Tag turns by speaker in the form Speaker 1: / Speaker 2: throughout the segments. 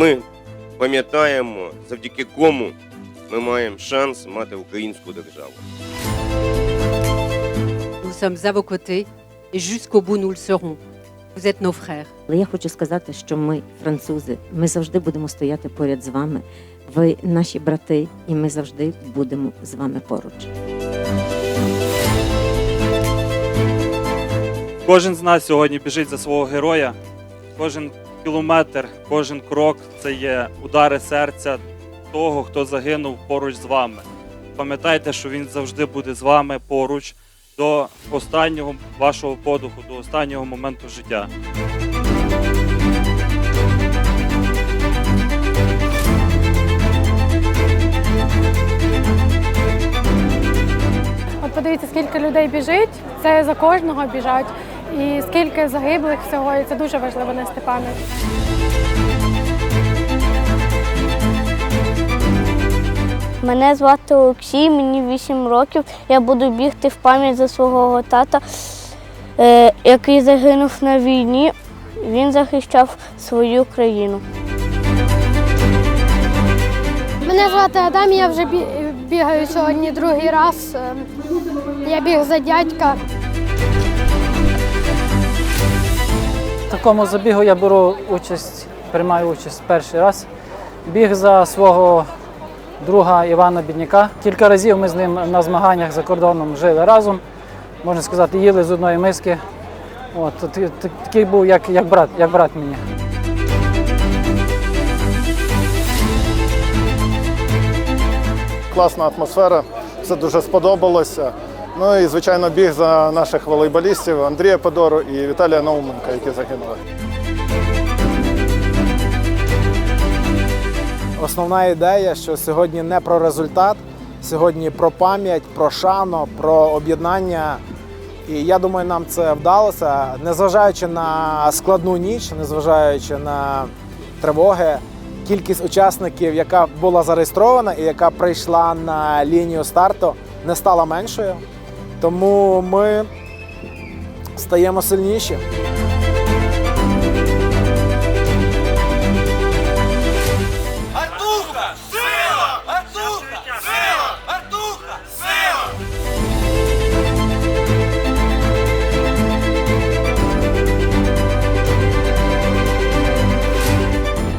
Speaker 1: Ми пам'ятаємо, завдяки кому ми маємо шанс мати українську державу.
Speaker 2: Nous sommes à vos côtés et jusqu'au bout nous le serons. Vous êtes nos frères.
Speaker 3: Але я хочу сказати, що ми, французи, ми завжди будемо стояти поряд з вами. Ви наші брати, і ми завжди будемо з вами поруч.
Speaker 4: Кожен з нас сьогодні біжить за свого героя. Кожен кілометр, кожен крок це є удари серця того, хто загинув поруч з вами. Пам'ятайте, що він завжди буде з вами поруч до останнього вашого подуху, до останнього моменту життя.
Speaker 5: От подивіться, скільки людей біжить, це за кожного біжать. І скільки загиблих всього, і це дуже важливо нести пам'ять.
Speaker 6: Мене звати Олексій, мені 8 років. Я буду бігти в пам'ять за свого тата, е, який загинув на війні. Він захищав свою країну.
Speaker 5: Мене звати Адам, я вже бігаю сьогодні другий раз. Е, Я біг за дядька.
Speaker 7: В такому забігу я беру участь, приймаю участь перший раз. Біг за свого друга Івана Бідняка. Кілька разів ми з ним на змаганнях за кордоном жили разом. Можна сказати, їли з одної миски. От, такий був як, як, брат, як брат мені.
Speaker 8: Класна атмосфера, все дуже сподобалося. Ну і звичайно біг за наших волейболістів Андрія Подору і Віталія Науменка, які загинули.
Speaker 9: Основна ідея, що сьогодні не про результат, сьогодні про пам'ять, про шану, про об'єднання. І я думаю, нам це вдалося, незважаючи на складну ніч, незважаючи на тривоги, кількість учасників, яка була зареєстрована і яка прийшла на лінію старту, не стала меншою. Тому ми стаємо сильніші.
Speaker 10: Артуха! Сила! Артуха! Сила! Артуха! Сила!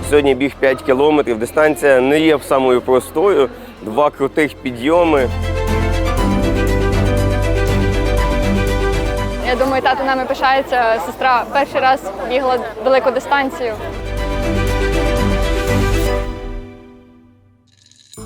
Speaker 1: Сьогодні біг 5 кілометрів. Дистанція не є самою простою. Два крутих підйоми.
Speaker 11: Я думаю, тато нами пишається. Сестра перший раз бігла далеку дистанцію.